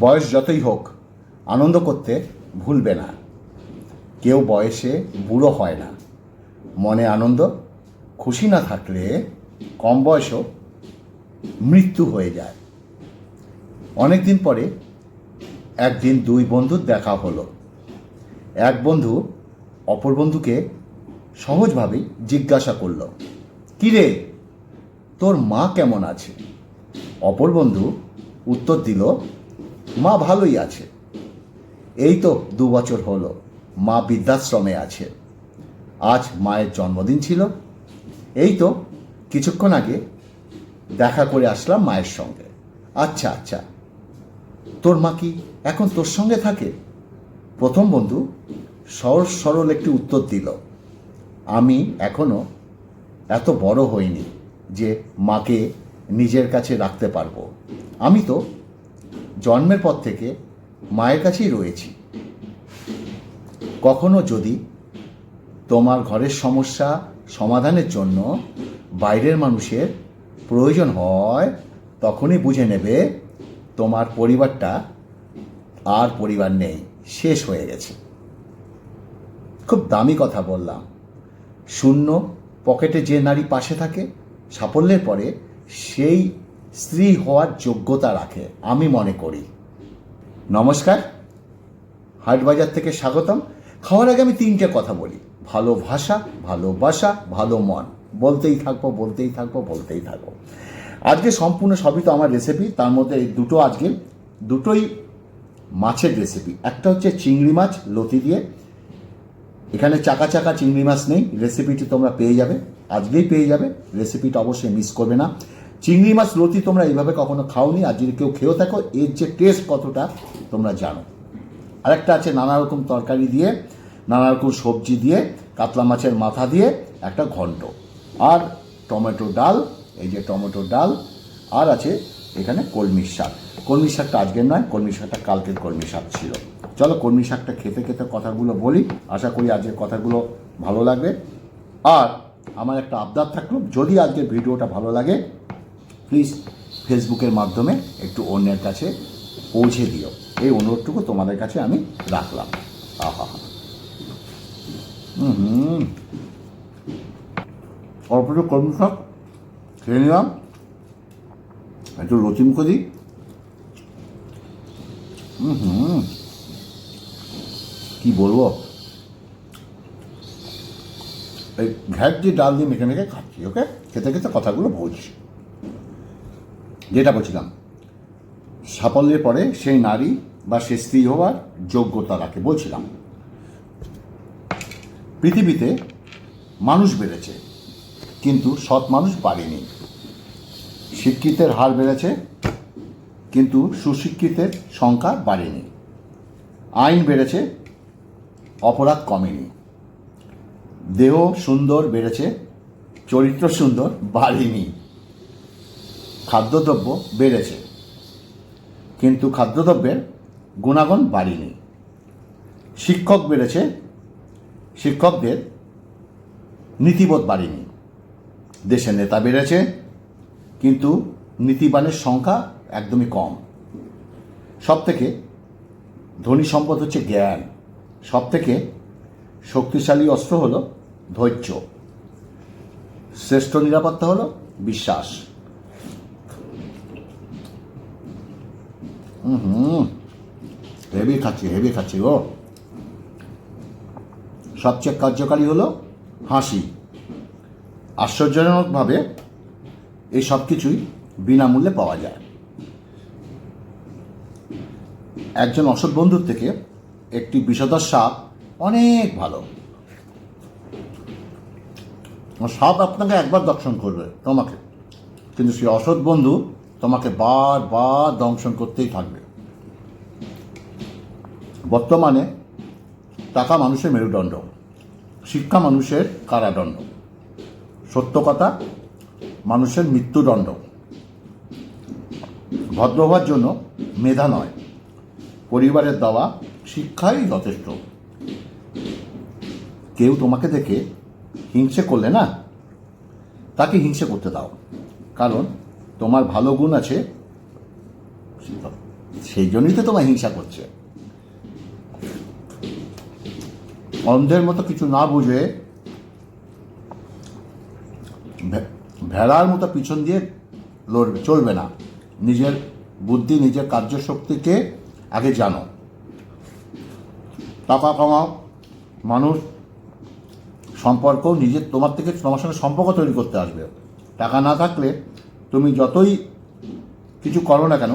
বয়স যতই হোক, আনন্দ করতে ভুলবে না। কেউ বয়সে বুড়ো হয় না। মনে আনন্দ, খুশি না থাকলে কম বয়সও মৃত্যু হয়ে যায়। অনেক দিন পরে একদিন দুই বন্ধুর দেখা হলো। এক বন্ধু অপর বন্ধুকে সহজভাবেই জিজ্ঞাসা করল কিরে তোর মা কেমন আছে? অপর বন্ধু উত্তর দিল মা ভালোই আছে। এই তো দু বছর হলো, মা বৃদ্ধাশ্রমে আছে। আজ মায়ের জন্মদিন ছিল। এই তো কিছুক্ষণ আগে দেখা করে আসলাম মায়ের সঙ্গে। আচ্ছা আচ্ছা। তোর মা কি এখন তোর সঙ্গে থাকে? প্রথম বন্ধু সহজ সরল একটি উত্তর দিল, আমি এখনও এত বড় হইনি যে মাকে নিজের কাছে রাখতে পারব। আমি তো জন্মের পর থেকে মায়ের কাছেই রয়েছি। কখনো যদি তোমার ঘরের সমস্যা সমাধানের জন্য বাইরের মানুষের প্রয়োজন হয়, তখনই বুঝে নেবে তোমার পরিবারটা আর পরিবার নেই, শেষ হয়ে গেছে। খুব দামি কথা বললাম। শূন্য পকেটে যে নারী পাশে থাকে, সাফল্যের পরে সেই স্ত্রী হওয়ার যোগ্যতা রাখে, আমি মনে করি। নমস্কার। হাটবাজার থেকে স্বাগতম। খাওয়ার আগে আমি তিনটে কথা বলি। ভালো ভাষা ভালোবাসা ভালো মন। বলতেই থাকব বলতেই থাকব বলতেই থাকব। আজকে সম্পূর্ণ সবই তো আমার রেসিপি তার মধ্যে এই দুটো আজকে, দুটোই মাছের রেসিপি একটা হচ্ছে চিংড়ি মাছ, লতি দিয়ে। এখানে চাকা চাকা চিংড়ি মাছ নেই রেসিপিটি তোমরা পেয়ে যাবে। আজকেই পেয়ে যাবে রেসিপিটা অবশ্যই মিস করবে না। চিংড়ি মাছ লতি তোমরা এইভাবে কখনো খাওনি, আর যদি কেউ খেয়েও থাকো, এর যে টেস্ট কতটা, তোমরা জানো। আরেকটা আছে নানা রকম তরকারি দিয়ে, নানা রকম সবজি দিয়ে, কাতলা মাছের মাথা দিয়ে, একটা ঘন্ট। আর টমেটো ডাল, এই যে টমেটো ডাল, আর আছে এখানে কলমির শাক। কলমির শাকটা আজকের নয় কলমির শাকটা কালকের কলমি শাক ছিল। চলো কলমি শাকটা খেতে খেতে কথাগুলো বলি, আশা করি আজকের কথাগুলো ভালো লাগবে। আর আমার একটা আবদার থাকল, যদি আজকের ভিডিওটা ভালো লাগে প্লিজ ফেসবুকের মাধ্যমে একটু অন্যের কাছে পৌঁছে দিও। এই অনুরোধটুকু তোমাদের কাছে আমি রাখলাম। আহা। হুম। কর্ম শাক খেয়ে নিলাম। একটু লচি মুখে দিই। হুম। কি বলব? এই ঘ্যাট দিয়ে ডাল দিয়ে মেখে মেখে খাচ্ছি ওকে খেতে খেতে কথাগুলো বলছি। যেটা বলছিলাম, সাফল্যের পরে সেই নারী বা সে স্ত্রী হওয়ার যোগ্যতা রাখে বলছিলাম। পৃথিবীতে মানুষ বেড়েছে, কিন্তু সৎ মানুষ বাড়েনি। শিক্ষিতের হার বেড়েছে, কিন্তু সুশিক্ষিতের সংখ্যা বাড়েনি। আইন বেড়েছে, অপরাধ কমেনি। দেহ সুন্দর বেড়েছে, চরিত্র সুন্দর বাড়েনি। খাদ্যদ্রব্য বেড়েছে। কিন্তু খাদ্যদ্রব্যের গুণাগুণ বাড়েনি। শিক্ষক বেড়েছে, শিক্ষকদের নীতিবোধ বাড়েনি। দেশের নেতা বেড়েছে, কিন্তু নীতিবানের সংখ্যা একদমই কম। সব থেকে ধনী সম্পদ হচ্ছে জ্ঞান। সব থেকে শক্তিশালী অস্ত্র হলো ধৈর্য। শ্রেষ্ঠ নিরাপত্তা হলো বিশ্বাস। হেভি খাচ্ছি হেভি খাচ্ছি গো। সবচেয়ে কার্যকারী হলো হাসি। আশ্চর্যজনকভাবে এই সব কিছুই বিনামূল্যে পাওয়া যায়। একজন অসৎ বন্ধুর থেকে একটি বিষধর সাপ অনেক ভালো। সাপ আপনাকে একবার দর্শন করবে, তোমাকে। কিন্তু সেই অসৎ বন্ধু তোমাকে বারবার দংশন করতেই থাকবে। বর্তমানে টাকা মানুষের মেরুদণ্ড, শিক্ষা মানুষের কারাদণ্ড সত্য কথা মানুষের মৃত্যুদণ্ড। ভদ্র হওয়ার জন্য মেধা নয়, পরিবারের দেওয়া, শিক্ষাই যথেষ্ট। কেউ তোমাকে দেখে হিংসে করলে না? তাকে হিংসে করতে দাও, কারণ তোমার ভালো গুণ আছে। সেই জন্যই তো তোমায় হিংসা করছে। অন্ধের মতো কিছু না বুঝে ভেড়ার মতো পিছন দিয়ে লড়বে চলবে না। নিজের বুদ্ধি, নিজের কার্যশক্তিকে আগে জানো। টাকা কামাও, মানুষ সম্পর্ক নিজের তোমার থেকে তোমার সঙ্গে সম্পর্ক তৈরি করতে আসবে। টাকা না থাকলে তুমি যতই কিছু করো না কেন,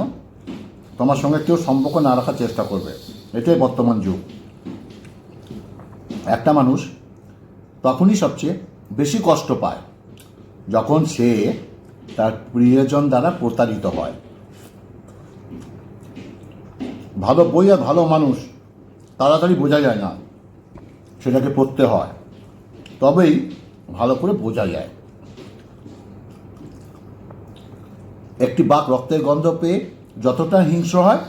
তোমার সঙ্গে কেউ সম্পর্ক না রাখার চেষ্টা করবে। এটাই বর্তমান যুগ। একটা মানুষ তখনই সবচেয়ে বেশি কষ্ট পায় যখন সে তার প্রিয়জন দ্বারা প্রতারিত হয়। ভালো বই আর ভালো মানুষ তাড়াতাড়ি বোঝা যায় না, সেটাকে পড়তে হয়, তবেই ভালো করে বোঝা যায়। একটি বাঘ রক্তের গন্ধ পেয়ে যতটা হিংস্র হয়,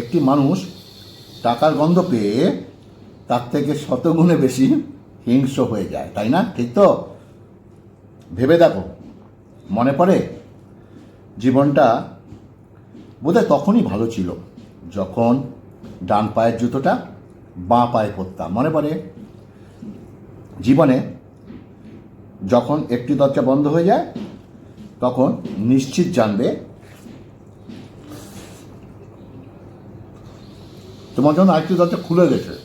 একটি মানুষ টাকার গন্ধ পেয়ে তার থেকে শতগুণে বেশি হিংস্র হয়ে যায়, তাই না? ঠিক তো? ভেবে দেখো, মনে পড়ে? জীবনটা বোধহয় তখনই ভালো ছিল, যখন ডান পায়ের জুতোটা বাঁ পায়ে পরতাম, মনে পড়ে? জীবনে যখন একটি দরজা বন্ধ হয়ে যায়, তখন নিশ্চিত জানবে, তোমার জন্য আরেকটি দরজা খুলে গেছে।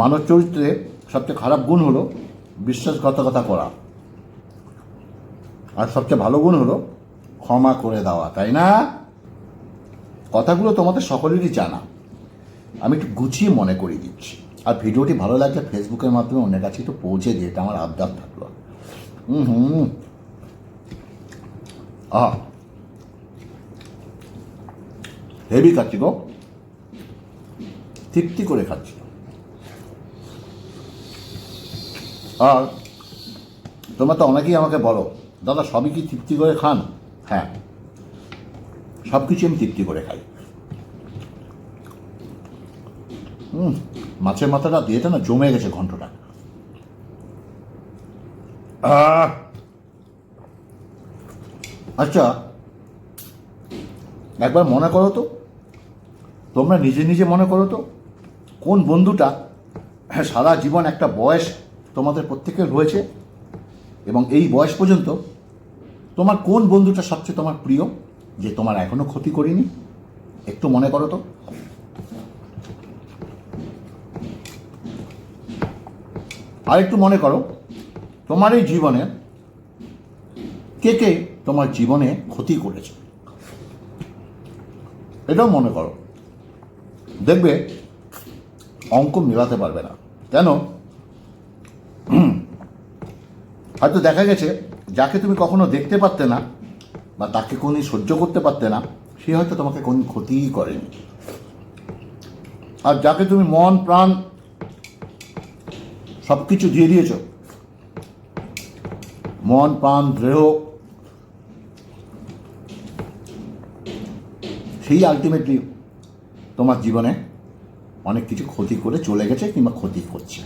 মানব চরিত্রে সবচেয়ে খারাপ গুণ হলো বিশ্বাসঘাতকতা করা। আর সবচেয়ে ভালো গুণ হলো ক্ষমা করে দেওয়া, তাই না? কথাগুলো তোমাদের সকলেরই জানা। আমি একটু গুছিয়ে মনে করিয়ে দিচ্ছি। আর ভিডিওটি ভালো লাগলে ফেসবুকের মাধ্যমে অন্যের কাছে একটু পৌঁছে দিয়ে এটা আমার আবদার থাকল। হুম হুম আহ। হেভি খাচ্ছি গো। তৃপ্তি করে খাচ্ছি। আর তোমরা তো অনেকেই আমাকে বলো, দাদা, সবই কি তৃপ্তি করে খান? হ্যাঁ সব কিছু আমি তৃপ্তি করে খাই। হুম, মাছের মাথাটা দিয়েটা না জমে গেছে ঘন্টটা। আচ্ছা একবার মনে করো তো। তোমরা নিজে নিজে মনে করো তো। কোন বন্ধুটা সারা জীবন একটা বয়স তোমাদের প্রত্যেকের রয়েছে। এবং এই বয়স পর্যন্ত তোমার কোন বন্ধুটা সবচেয়ে তোমার প্রিয়, যে তোমার এখনও ক্ষতি করিনি? একটু মনে করো তো। আর একটু মনে করো, তোমার এই জীবনে কে কে তোমার জীবনে ক্ষতি করেছে? এটাও মনে করো। দেখবে, অঙ্ক মেলাতে পারবে না। কেন হুম, হয়তো দেখা গেছে, যাকে তুমি কখনো দেখতে পারতে না বা তাকে কোনদিন সহ্য করতে পারতে না, সে হয়তো তোমাকে কোন ক্ষতিই করেনি। আর যাকে তুমি মন, প্রাণ সব কিছু দিয়ে দিয়েছ, মন, প্রাণ, দেহ, সেই আলটিমেটলি তোমার জীবনে অনেক কিছু ক্ষতি করে চলে গেছে কিংবা ক্ষতি করছে।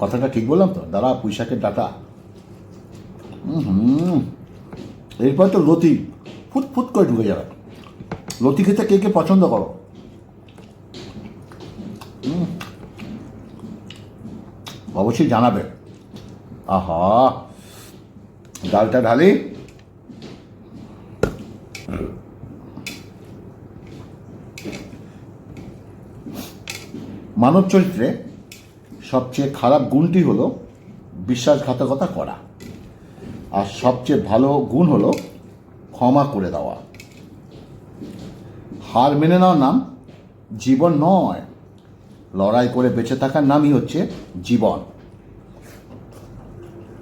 কথাটা ঠিক বললাম তো? দাদা পুঁইশাকের ডাটা এরপর তো লতি, ফুট ফুট করে ঢুকে যাবে। লতি খেতে কে কে পছন্দ করো। অবশ্যই জানাবে। আহা। ডালটা ঢালি। মানব চরিত্রে সবচেয়ে খারাপ গুণটি হলো বিশ্বাসঘাতকতা করা। আর সবচেয়ে ভালো গুণ হলো ক্ষমা করে দেওয়া। হার মেনে নেওয়ার নাম জীবন নয়। লড়াই করে বেঁচে থাকার নামই হচ্ছে জীবন।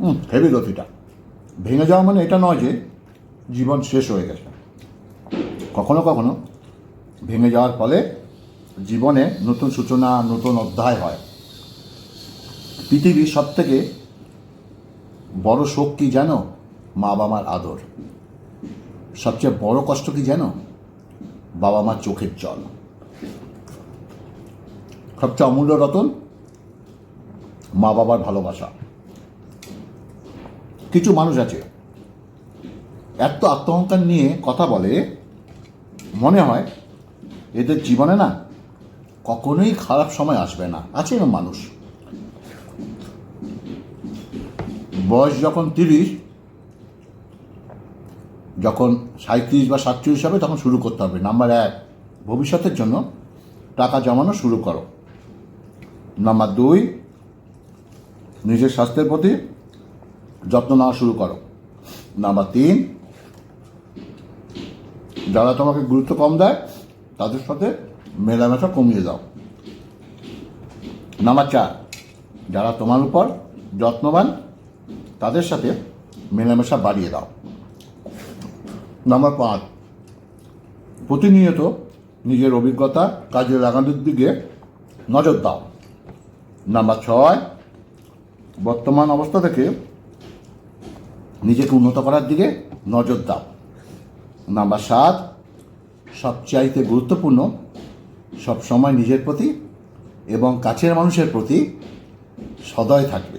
হুম হেভি গতিটা। ভেঙে যাওয়া মানে এটা নয় যে জীবন শেষ হয়ে গেছে। কখনো কখনো ভেঙে যাওয়ার ফলে জীবনে নতুন সূচনা, নতুন অধ্যায় হয়। পৃথিবীর সব থেকে বড় শোক কি জানো? মা বাবার আদর। সবচেয়ে বড় কষ্ট কি জানো? বাবা মার চোখের জল। সবচেয়ে অমূল্য রতন, মা বাবার ভালোবাসা। কিছু মানুষ আছে, এত আত্মহংকার নিয়ে কথা বলে, মনে হয় এদের জীবনে না কখনোই খারাপ সময় আসবে না। আছে মানুষ। বয়স যখন তিরিশ, যখন সাঁত্রিশ বা সাতচল্লিশ হবে, তখন শুরু করতে হবে। নাম্বার এক, ভবিষ্যতের জন্য টাকা জমানো শুরু করো। নাম্বার দুই, নিজের স্বাস্থ্যের প্রতি যত্ন নেওয়া শুরু করো। নাম্বার তিন, যারা তোমাকে গুরুত্ব কম দেয়, তাদের সাথে মেলামেশা কমিয়ে দাও। নাম্বার চার, যারা তোমার উপর যত্নবান তাদের সাথে মেলামেশা বাড়িয়ে দাও। নাম্বার পাঁচ, প্রতিনিয়ত নিজের অভিজ্ঞতা কাজে লাগানোর দিকে নজর দাও। নাম্বার ছয়, বর্তমান অবস্থা থেকে নিজেকে উন্নত করার দিকে নজর দাও। নাম্বার সাত, সবচাইতে গুরুত্বপূর্ণ, সবসময় নিজের প্রতি এবং কাছের মানুষের প্রতি সদয় থাকবে।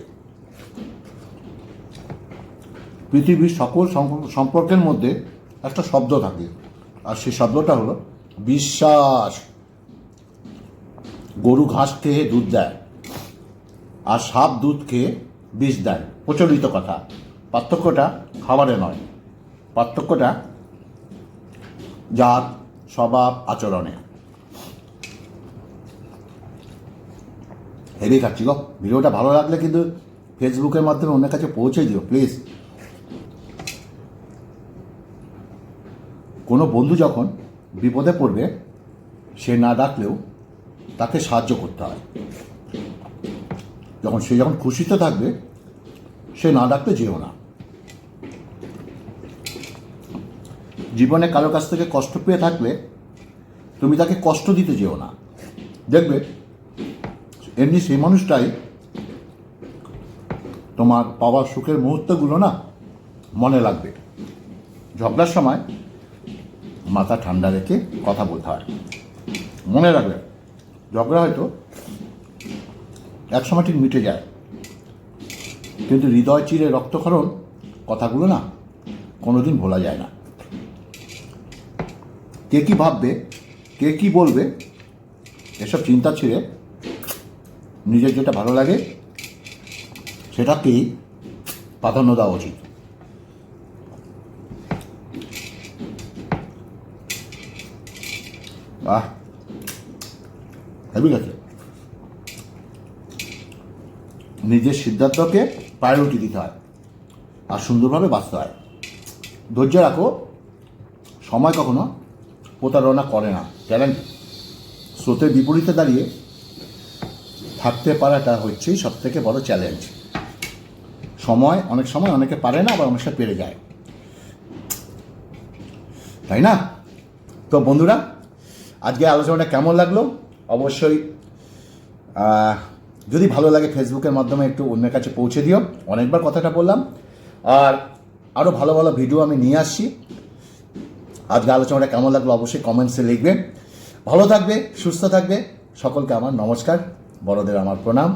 পৃথিবীর সকল সম্পর্ক- সম্পর্কের মধ্যে একটা শব্দ থাকে। আর সেই শব্দটা হলো বিশ্বাস। গরু ঘাস খেয়ে দুধ দেয়, আর সাপ দুধ খেয়ে বিষ দেয়। প্রচলিত কথা। পার্থক্যটা খাবারে নয়। পার্থক্যটা জাত, স্বভাব, আচরণে। হেভি খাচ্ছি গো। ভিডিওটা ভালো লাগলে কিন্তু ফেসবুকের মাধ্যমে অন্যের কাছে পৌঁছে দিও প্লিজ কোনো বন্ধু যখন বিপদে পড়বে, সে না ডাকলেও তাকে সাহায্য করতে হয়। যখন সে যখন খুশিতে থাকবে, সে না ডাকতে যেও না। জীবনে কারও কাছ থেকে কষ্ট পেয়ে থাকলে তুমি তাকে কষ্ট দিতে যেও না। দেখবে, এমনি সেই মানুষটাই তোমার পাওয়ার সুখের মুহূর্তগুলো না মনে লাগবে। ঝগড়ার সময় মাথা ঠান্ডা রেখে কথা বলতে হয়। মনে রাখবে, ঝগড়া হয়তো একসময় ঠিক মিটে যায়। কিন্তু হৃদয় চিরে রক্তক্ষরণ কথাগুলো না কোনোদিন ভোলা যায় না। কে কী ভাববে, কে কী বলবে, এসব চিন্তা ছেড়ে নিজের যেটা ভালো লাগে সেটাকেই প্রাধান্য দেওয়া উচিত। বাহ হেবি গেছে নিজের সিদ্ধান্তকে প্রায়োরিটি দিতে হয় আর সুন্দরভাবে বাঁচতে হয়। ধৈর্য রাখো। সময় কখনো প্রতারণা করে না। গ্যারান্টি স্রোতের বিপরীতে দাঁড়িয়ে থাকতে পারাটা হচ্ছেই সব থেকে বড় চ্যালেঞ্জ সময় অনেক সময় অনেকে পারে না, আবার অনেক সময় পেরে যায়। তাই না? তো বন্ধুরা আজকে আলোচনাটা কেমন লাগল? অবশ্যই যদি ভালো লাগে ফেসবুকের মাধ্যমে একটু অন্যের কাছে পৌঁছে দিও। অনেকবার কথাটা বললাম। আর আরও ভালো ভালো ভিডিও আমি নিয়ে আসছি। আজকে আলোচনাটা কেমন লাগল অবশ্যই কমেন্টসে লিখবে। ভালো থাকবে, সুস্থ থাকবে। সকলকে আমার নমস্কার। বড়দের আমার প্রণাম।